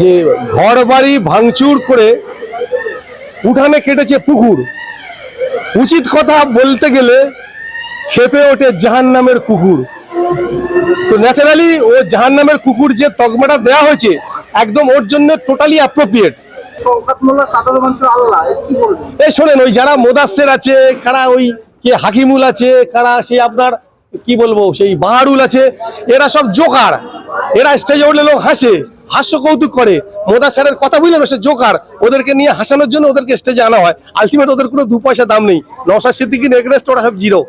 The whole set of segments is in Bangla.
যে ঘর বাড়ি ভাঙচুর করে উঠানে কেটেছে পুকুর। উচিত কথা বলতে গেলে খেপে ওঠে জাহান নামের কুকুর। তো ন্যাচারালি ও জাহান নামের কুকুর যে তকমাটা দেওয়া হয়েছে একদম ওর জন্য টোটালি অ্যাপ্রোপ্রিয়েট এই শোনেন ওই যারা মোদাসের আছে কারা ওই কে হাকিমুল আছে কারা সেই আপনার কি বলব সেই বাহারুল আছে এরা সব জোকার। এরা স্টেজে উঠলে লোক হাসে। হাস্য কৌতুক করে। মোদা স্যারের কথা বুঝলেন সে জোকার। ওদেরকে নিয়ে হাসানোর জন্য ওদেরকে স্টেজে আনা হয়। আলটিমেট ওদের কোনো দু পয়সা দাম নেই। নশা সিদ্দিকি নেগরেস্ট ওরা সব জিরো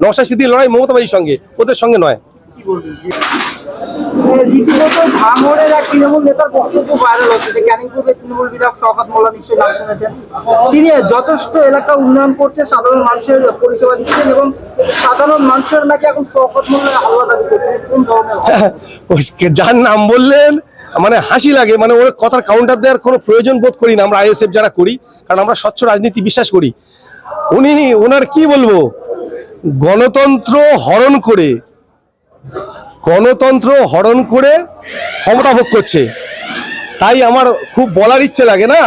নশা সিদ্দিক লড়াই মমতা বাড়ির সঙ্গে। ওদের সঙ্গে নয়। তিনি যথেষ্ট এলাকা উন্নয়ন করছে সাধারণ মানুষের পরিষেবা দিচ্ছেন এবং সাধারণ মানুষের নাকি এখন শওকত মোল্লার আল্লাহ দাবি করছেন। কোন ধরনের? যার নাম বললেন মানে হাসি লাগে মানে ওর কথার কাউন্টার দেওয়ার কোনো প্রয়োজন বোধ করি না, আমরা আইএসএফ যারা করি, কারণ আমরা স্বচ্ছ রাজনীতি বিশ্বাস করি। উনি ওনার কি বলব? গণতন্ত্র হরণ করে, গণতন্ত্র হরণ করে ক্ষমতা ভোগ করছে। তাই আমার খুব বলার ইচ্ছে লাগে না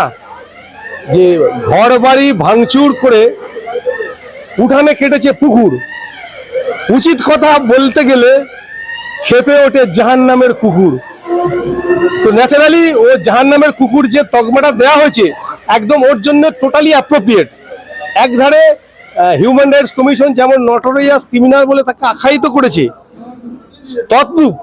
যে ঘর বাড়ি ভাঙচুর করে উঠানে কেটেছে পুকুর। উচিত কথা বলতে গেলে খেপে ওঠে জাহান নামের কুকুর। তো ন্যাচারালি ও জাহান নামের কুকুর যে তকমাটা দেওয়া হয়েছে, একদম ওর জন্য টোটালি অ্যাপ্রোপ্রিয়েট এক ধারে হিউম্যান রাইটস কমিশন যেমন নটোরিয়াস ক্রিমিনাল বলে তাকে আখ্যায়িত করেছে, তদ্রূপ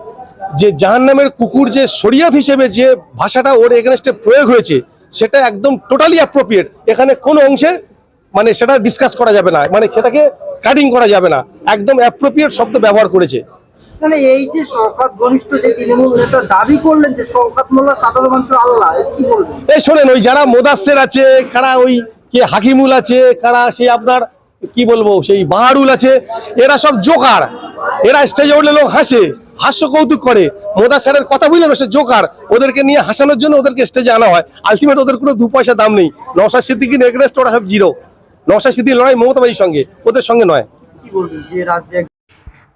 যে জাহান নামের কুকুর যে শরিয়াত হিসেবে যে ভাষাটা ওর এগেনস্টে প্রয়োগ হয়েছে, সেটা একদম টোটালি অ্যাপ্রোপ্রিয়েট এখানে কোনো অংশে মানে সেটা ডিসকাস করা যাবে না মানে সেটাকে কাটিং করা যাবে না, একদম অ্যাপ্রোপ্রিয়েট শব্দ ব্যবহার করেছে। মানে এই যে শওকত ঘনিষ্ঠ যে তৃণমূল নেতা দাবি করলেন যে শওকত মোল্লা সাধারণ মানুষের আল্লাহ কি বলবেন? এই শোনেন ওই যারা মোদাসের আছে কারা ওই কে হাকিমুল আছে কারা সেই আপনার কি বলব সেই বাহারুল আছে এরা সব জোকার। এরা স্টেজে উঠলে লোক হাসে হাস্য কৌতুক করে মোদাসের কথা বুঝলেন সে জোকার। ওদেরকে নিয়ে হাসানোর জন্য ওদেরকে স্টেজে আনা হয়। আলটিমেট ওদের কোনো দু পয়সা দাম নেই। নশা সিদ্দিকি নেগরেস্ট ওরা সব জিরো নশা সিদ্দিক লড়াই মমতা বাড়ির সঙ্গে ওদের সঙ্গে নয়। কি বলবেন? যে রাজ্যে